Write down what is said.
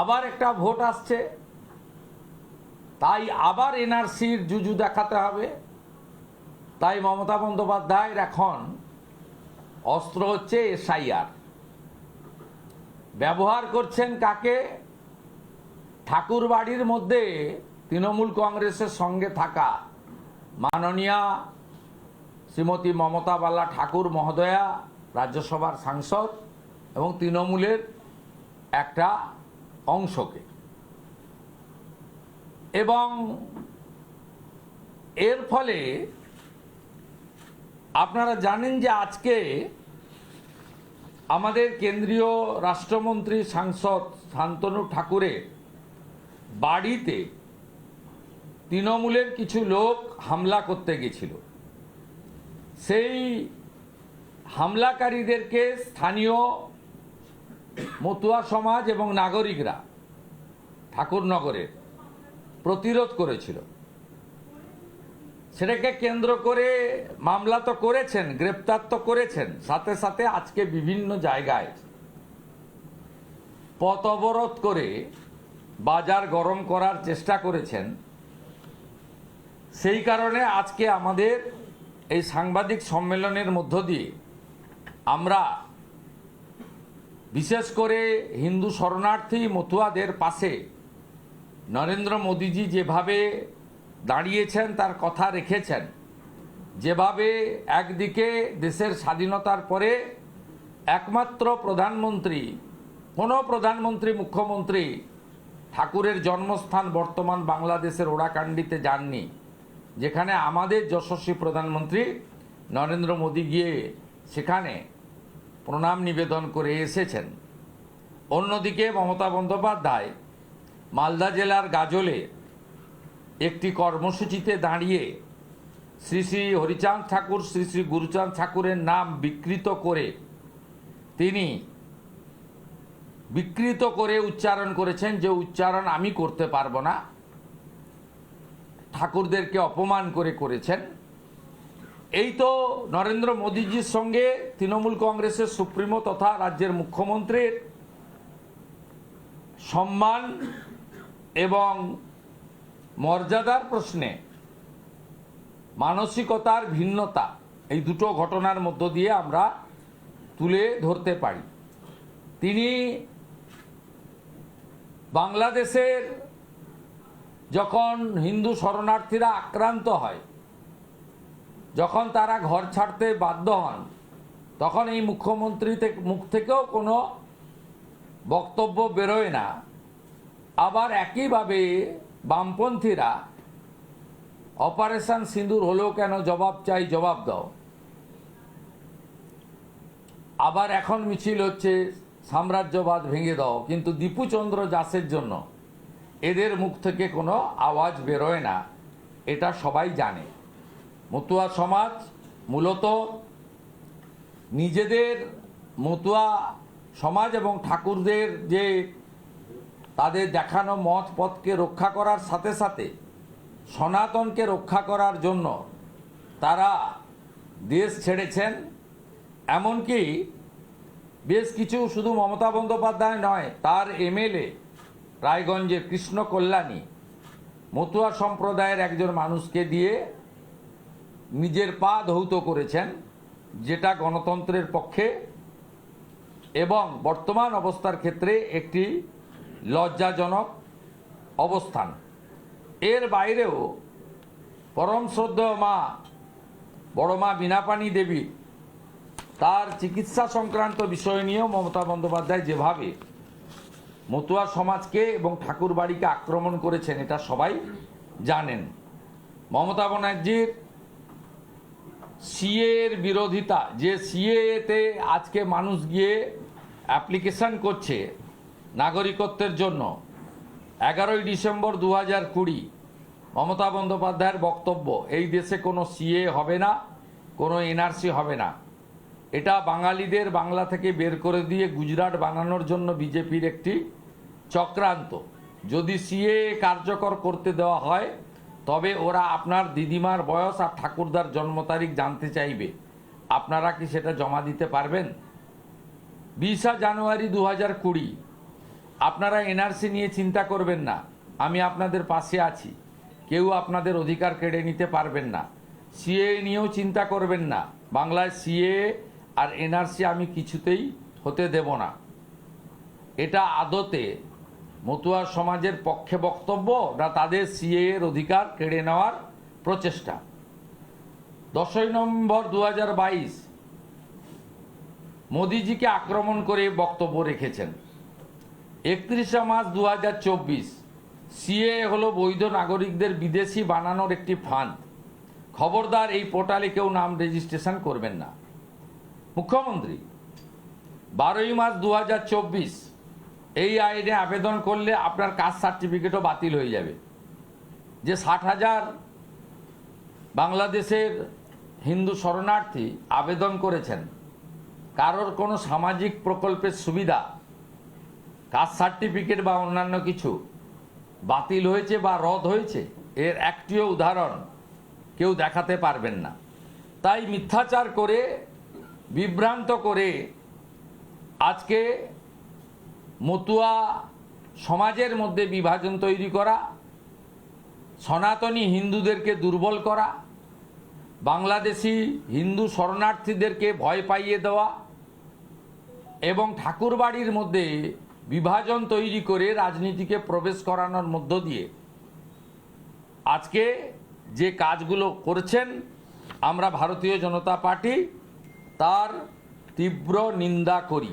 আবার একটা ভোট আসছে। তাই আবার এনআরসির জুজু দেখাতে হবে। তাই মমতা বন্দ্যোপাধ্যায়ের এখন অস্ত্র হচ্ছে এসআইআর। ব্যবহার করছেন কাকে? ঠাকুর বাড়ির মধ্যে তৃণমূল কংগ্রেসের সঙ্গে থাকা মাননীয়া শ্রীমতী মমতা বালা ঠাকুর মহোদয়া, রাজ্যসভার সাংসদ এবং তৃণমূলের একটা অংশকে। এবং এর ফলে আপনারা জানেন যে আজকে আমাদের কেন্দ্রীয় রাষ্ট্রমন্ত্রী সাংসদ শান্তনু ঠাকুরের বাড়িতে তৃণমূলের কিছু লোক হামলা করতে গেছিল। সেই হামলাকারীদেরকে স্থানীয় মতুয়া সমাজ এবং নাগরিকরা ঠাকুরনগরের প্রতিরোধ করেছিল। সেটাকে কেন্দ্র করে মামলা তো করেছেন, গ্রেপ্তার তো করেছেন, সাথে সাথে আজকে বিভিন্ন জায়গায় পথ অবরোধ করে বাজার গরম করার চেষ্টা করেছেন। সেই কারণে আজকে আমাদের এই সাংবাদিক সম্মেলনের মধ্য দিয়ে আমরা বিশেষ করে হিন্দু শরণার্থী মতুয়াদের পাশে নরেন্দ্র মোদীজি যেভাবে দাঁড়িয়েছেন, তার কথা রেখেছেন, যেভাবে একদিকে দেশের স্বাধীনতার পরে একমাত্র প্রধানমন্ত্রী কোনো প্রধানমন্ত্রী মুখ্যমন্ত্রী ঠাকুরের জন্মস্থান বর্তমান বাংলাদেশের ওড়াকান্ডিতে যাননি, যেখানে আমাদের যশস্বী প্রধানমন্ত্রী নরেন্দ্র মোদী গিয়ে সেখানে প্রণাম নিবেদন করে এসেছেন। অন্যদিকে মমতা বন্দ্যোপাধ্যায় মালদা জেলার গাজলে একটি কর্মসূচিতে দাঁড়িয়ে শ্রী শ্রী হরিচাঁদ ঠাকুর, শ্রী শ্রী গুরুচাঁদ ঠাকুরের নাম বিকৃত করে তিনি বিকৃত করে উচ্চারণ করেছেন যে উচ্চারণ আমি করতে পারব না। ঠাকুরদেরকে অপমান করে করেছেন। এই তো নরেন্দ্র মোদীজির সঙ্গে তৃণমূল কংগ্রেসের সুপ্রিমো তথা রাজ্যের মুখ্যমন্ত্রীর সম্মান এবং মর্যাদার প্রশ্নে মানসিকতার ভিন্নতা, এই দুটো ঘটনার মধ্য দিয়ে আমরা তুলে ধরতে পারি। তিনি বাংলাদেশের যখন হিন্দু শরণার্থীরা আক্রান্ত হয় যখন তারা ঘর ছাড়তে বাধ্য হন, তখন এই মুখ্যমন্ত্রী মুখ থেকেও কোনো বক্তব্য বেরোয় না। আবার একইভাবে বামপন্থীরা, অপারেশন সিঁদুর হলেও কেন জবাব চাই, জবাব দাও। আবার এখন মিছিল হচ্ছে, সাম্রাজ্যবাদ ভেঙে দাও। কিন্তু দীপুচন্দ্র দাসের জন্য এদের মুখ থেকে কোনো আওয়াজ বেরোয় না, এটা সবাই জানে। মতুয়া সমাজ মূলত নিজেদের মতুয়া সমাজ এবং ঠাকুরদের যে তাদের দেখানো মত পথকে রক্ষা করার সাথে সাথে সনাতনকে রক্ষা করার জন্য তারা দেশ ছেড়েছেন। এমনকি বেশ কিছু শুধু মমতা বন্দ্যোপাধ্যায় নয়, তার এমএলএ রায়গঞ্জে কৃষ্ণ কল্যাণী মতুয়া সম্প্রদায়ের একজন মানুষকে দিয়ে নিজের পা ধৌত করেছেন, যেটা গণতন্ত্রের পক্ষে এবং বর্তমান অবস্থার ক্ষেত্রে একটি লজ্জাজনক অবস্থান। এর বাইরেও পরম শ্রদ্ধেয় মা, বড় মা বীণাপাণি দেবী, তার চিকিৎসা সংক্রান্ত বিষয় নিয়েও মমতা বন্দ্যোপাধ্যায় যেভাবে মতুয়া সমাজকে এবং ঠাকুর বাড়িকে আক্রমণ করেছেন, এটা সবাই জানেন। মমতা ব্যানার্জির সিএর বিরোধিতা, যে সিএতে আজকে মানুষ গিয়ে অ্যাপ্লিকেশন করছে নাগরিকত্বের জন্য। এগারোই ডিসেম্বর দু হাজার কুড়ি, মমতা বন্দ্যোপাধ্যায়ের বক্তব্য, এই দেশে কোনো সিএ হবে না, কোনো এনআরসি হবে না। এটা বাঙালিদের বাংলা থেকে বের করে দিয়ে গুজরাট বানানোর জন্য বিজেপির একটি চক্রান্ত। যদি সিএ কার্যকর করতে দেওয়া হয় তবে ওরা আপনার দিদিমার বয়স আর ঠাকুরদার জন্ম তারিখ জানতে চাইবে। আপনারা কি সেটা জমা দিতে পারবেন? বিশা জানুয়ারি দু হাজার কুড়ি। আপনারা এনআরসি নিয়ে চিন্তা করবেন না। আমি আপনাদের পাশে আছি। কেউ আপনাদের অধিকার কেড়ে নিতে পারবেন না। সিএ নিয়েও চিন্তা করবেন না। বাংলায় সিএ আর এনআরসি আমি কিছুতেই হতে দেব না। এটা আদতে মতুয়া সমাজের পক্ষে বক্তব্য না তাদের সিএ এর অধিকার কেড়ে নেওয়ার প্রচেষ্টা। দশই নভেম্বর দু হাজার বাইশ, মোদিজিকে আক্রমণ করে বক্তব্য রেখেছেন। একত্রিশে মার্চ দু হাজার চব্বিশ, সিএ হলো বৈধ নাগরিকদের বিদেশি বানানোর একটি ফান্ড। খবরদার এই পোর্টালে কেউ নাম রেজিস্ট্রেশন করবেন না। মুখ্যমন্ত্রী, বারোই মার্চ দু হাজার চব্বিশ এই আইনে আবেদন করলে আপনার কাস্ট সার্টিফিকেটও বাতিল হয়ে যাবে। যে ষাট হাজার বাংলাদেশের হিন্দু শরণার্থী আবেদন করেছেন, কারোর কোনো সামাজিক প্রকল্পের সুবিধা, কাস্ট সার্টিফিকেট বা অন্যান্য কিছু বাতিল হয়েছে বা রদ হয়েছে, এর একটিও উদাহরণ কেউ দেখাতে পারবেন না। তাই মিথ্যাচার করে, বিভ্রান্ত করে আজকে মতুয়া সমাজের মধ্যে বিভাজন তৈরি করা, সনাতনী হিন্দুদেরকে দুর্বল করা, বাংলাদেশি হিন্দু শরণার্থীদেরকে ভয় পাইয়ে দেওয়া এবং ঠাকুরবাড়ির মধ্যে বিভাজন তৈরি করে রাজনীতিকে প্রবেশ করানোর মধ্য দিয়ে আজকে যে কাজগুলো করছেন আমরা ভারতীয় জনতা পার্টি, তার তীব্র নিন্দা করি।